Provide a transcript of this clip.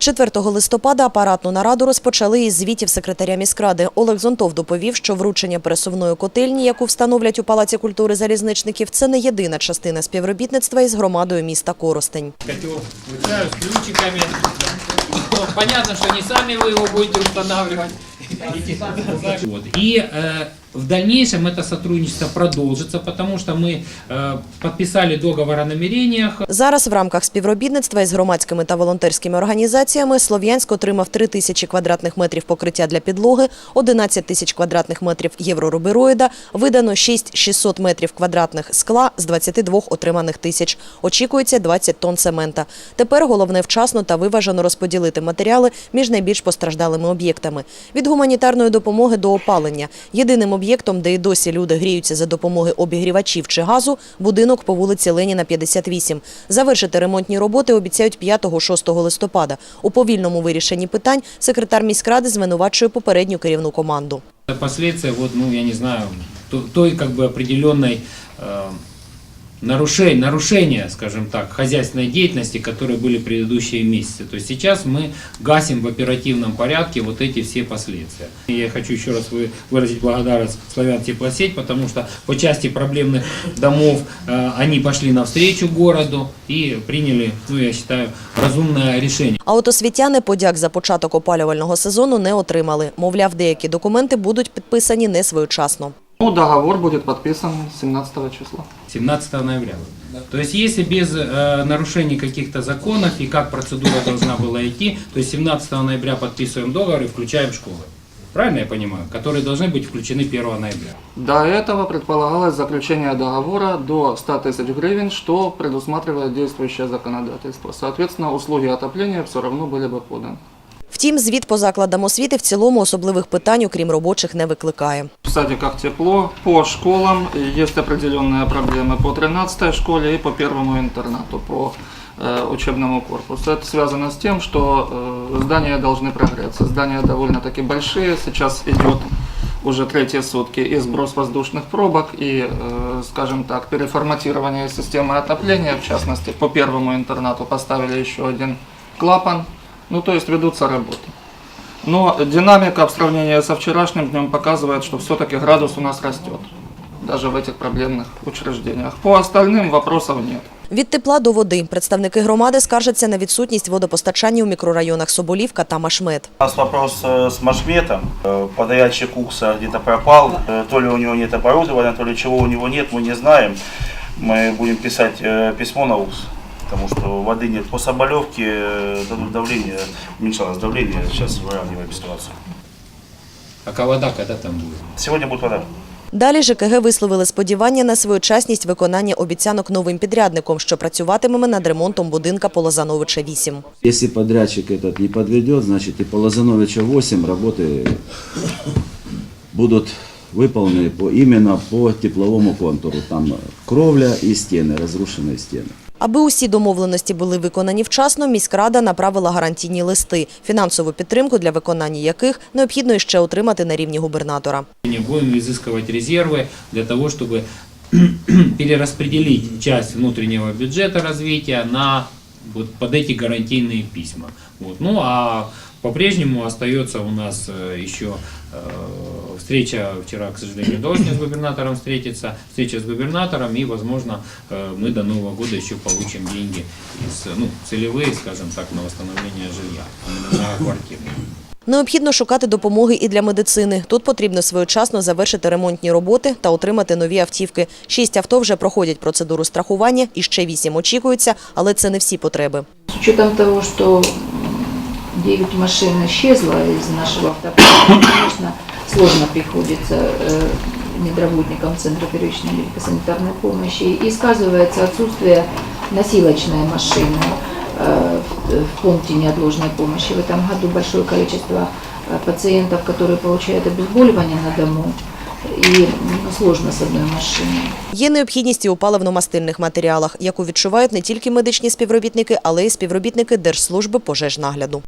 4 листопада апаратну нараду розпочали із звітів секретаря міськради. Олег Зонтов доповів, що вручення пересувної котельні, яку встановлять у Палаці культури залізничників, це не єдина частина співробітництва із громадою міста Коростень. Котел включаю с ключиками. Ну, Понятно, что не сами вы его будете устанавливать. Вот. И э, в дальнейшем это сотрудничество продолжится, потому что мы э, подписали договор о намерениях Зараз в рамках співробітництва із громадськими та волонтерськими організаціями Слов'янськ отримав 3 тисячі квадратних метрів покриття для підлоги, 11 тисяч квадратних метрів єврорубероїда, видано 6 600 метрів квадратних скла з 22 отриманих тисяч. Очікується 20 тонн цемента. Тепер головне вчасно та виважено розподілити матеріали між найбільш постраждалими об'єктами. Від гуманітарної допомоги до опалення. Єдиним об'єктом, де і досі люди гріються за допомоги обігрівачів чи газу, будинок по вулиці Леніна, 58. Завершити ремонтні роботи обіцяють 5-6 листопада. У повільному вирішенні питань секретар міськради звинувачує попередню керівну команду. Последствия, вот, ну, я не знаю, то- той как бы определенной э, нарушения, нарушения, скажем так, хозяйственной деятельности, которые были в предыдущие месяцы. То есть сейчас мы гасим в оперативном порядке вот эти все последствия. И я хочу еще раз вы- выразить благодарность Славян Теплосеть, потому что по части проблемных домов э, они пошли навстречу городу и приняли, ну, я считаю, разумное решение. А от освітяни подяк за початок опалювального сезону не отримали. Мовляв, деякі документи будуть підписані не своєчасно. Ну, договор будет подписан 17 числа. 17 ноября. То есть если без э, нарушений каких-то законов и как процедура должна была идти, то есть 17 ноября подписываем договор и включаем школы. Правильно я понимаю? Которые должны быть включены 1 ноября. До этого предполагалось заключение договора до 100 тысяч гривен, что предусматривает действующее законодательство. Соответственно, услуги отопления все равно были бы поданы. Втім, звіт по закладам освіти в цілому особливих питань, окрім робочих, не викликає. В садиках тепло, по школам есть определенные проблемы по 13 школе и по первому интернату, по э, учебному корпусу. Это связано с тем, что э, здания должны прогреться. Здания довольно-таки большие, сейчас идет уже третьи сутки и сброс воздушных пробок, и, э, скажем так, переформатирование системы отопления, в частности, по первому интернату поставили еще один клапан, ну то есть ведутся работы. Но динамика в сравнении со вчерашним днем показывает, что все-таки градус у нас растет, даже в этих проблемных учреждениях. По остальным вопросов нет. Від тепла до води представники громади скаржаться на відсутність водопостачання у мікрорайонах Соболівка та Машмет. У нас вопрос э, с Машметом. Э, Подача кукса где-то пропал. Э, То ли у него нет оборудования, то ли чего у него нет, мы не знаем. Мы будем писать э, письмо на УКС, потому что воды нет. По Соболевке э, дадут давление, уменьшалось давление, сейчас выравниваем ситуацию. А вода когда там будет? Сегодня будет вода. Далі ЖКГ висловили сподівання на своєчасність виконання обіцянок новим підрядником, що працюватиме над ремонтом будинка по Лозановича 8. Если подрядчик этот не подведет, значит и по Лозановича 8 работы будут выполнены по, именно по тепловому контуру. Там кровля и стены, разрушенные стены. Аби усі домовленості були виконані вчасно, міськрада направила гарантійні листи, фінансову підтримку для виконання яких необхідно іще отримати на рівні губернатора. Не будем изыскивать резервы для того, чтобы перераспределить часть внутреннего бюджета развития на вот под эти гарантийные письма. Вот. Ну а по-прежнему остается у нас э, еще э, встреча, вчера, к сожалению, удалось мне с губернатором встретиться, встреча с губернатором, и, возможно, э, мы до Нового года еще получим деньги, из, ну, целевые, скажем так, на восстановление жилья, именно на квартиры. Необхідно шукати допомоги і для медицини. Тут потрібно своєчасно завершити ремонтні роботи та отримати нові автівки. Шість авто вже проходять процедуру страхування, і ще вісім очікуються, але це не всі потреби. С учетом того, что 9 машин исчезло из нашего автопарка, конечно, сложно приходится э, медработникам Центра первичной медико-санитарной помощи. И сказывается отсутствие носилочной машины э, в, в пункте неотложной помощи. В этом году большое количество э, пациентов, которые получают обезболивание на дому, и ну, сложно с одной машиной. Є необхідність і у паливно-мастильних матеріалах, яку відчувають не тільки медичні співробітники, але й співробітники Держслужби пожежнагляду.